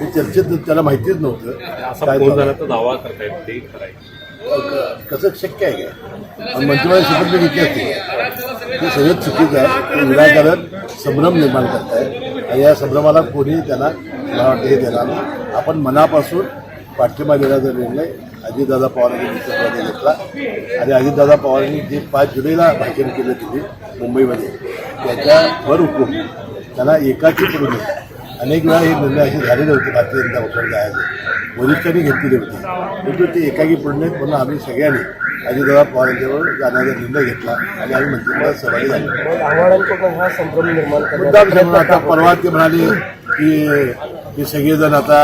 हे चर्चेत त्याला माहितीच नव्हतं. काय झालं. तर दावा करतायत ते कसं शक्य आहे काय? आणि मंत्रिमंडळ शपथ घेतली असते. ते सगळं चुकीचं आहे. ते विनाकारण संभ्रम निर्माण करताय आणि या संभ्रमाला कोणी त्याला मला वाटतं हे देणार नाही. आपण मनापासून पाठिंबा देण्याचा निर्णय अजितदादा पवारांनी नेतृत्वाने घेतला. आणि अजितदादा पवारांनी जे पाच जुलैला भाषण केलं तिथे मुंबईमध्ये त्याच्यावर हुकूम. त्यांना एकाची पडू नये. अनेक वेळा हे निर्णय असे झालेले होते भारतीय जनता पक्षाने जायचे वरिष्ठांनी घेतलेले होते. परंतु ते एकाकी पडू नयेत म्हणून आम्ही सगळ्यांनी अजितदादा पवार यांच्यावर जाण्याचा निर्णय घेतला आणि आम्ही मंत्रिमंडळात सहभागी झालो. मुद्दाम आता परवा ते म्हणाले की हे सगळेजण आता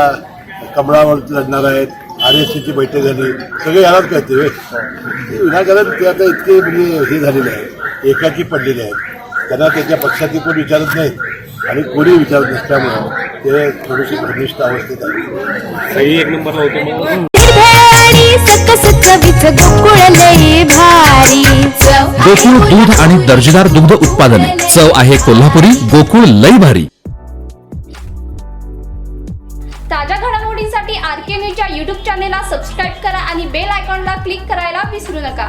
कमळावर लढणार आहेत आर एस सीची बैठक झाली सगळे यालाच कळते. विनाकारण ते आता इतके म्हणजे हे झालेले आहेत एकाकी पडलेले आहेत. त्यांना त्याच्या पक्षातील कोण विचारत नाहीत. आणि कोणी विचारत नसल्यामुळं ते थोडीशी भ्रमिष्ठ अवस्थेत आहे. सही एक नंबरला होते मग. गोकुळ दूध आणि दर्जेदार दुग्ध उत्पादने. चव आहे कोल्हापुरी गोकुळ लई भारी. ताज्या घडामोडींसाठी आर के न्यूजच्या यूट्यूब चॅनेलला सबस्क्राईब करा आणि बेल आयकॉनला क्लिक करायला विसरू नका.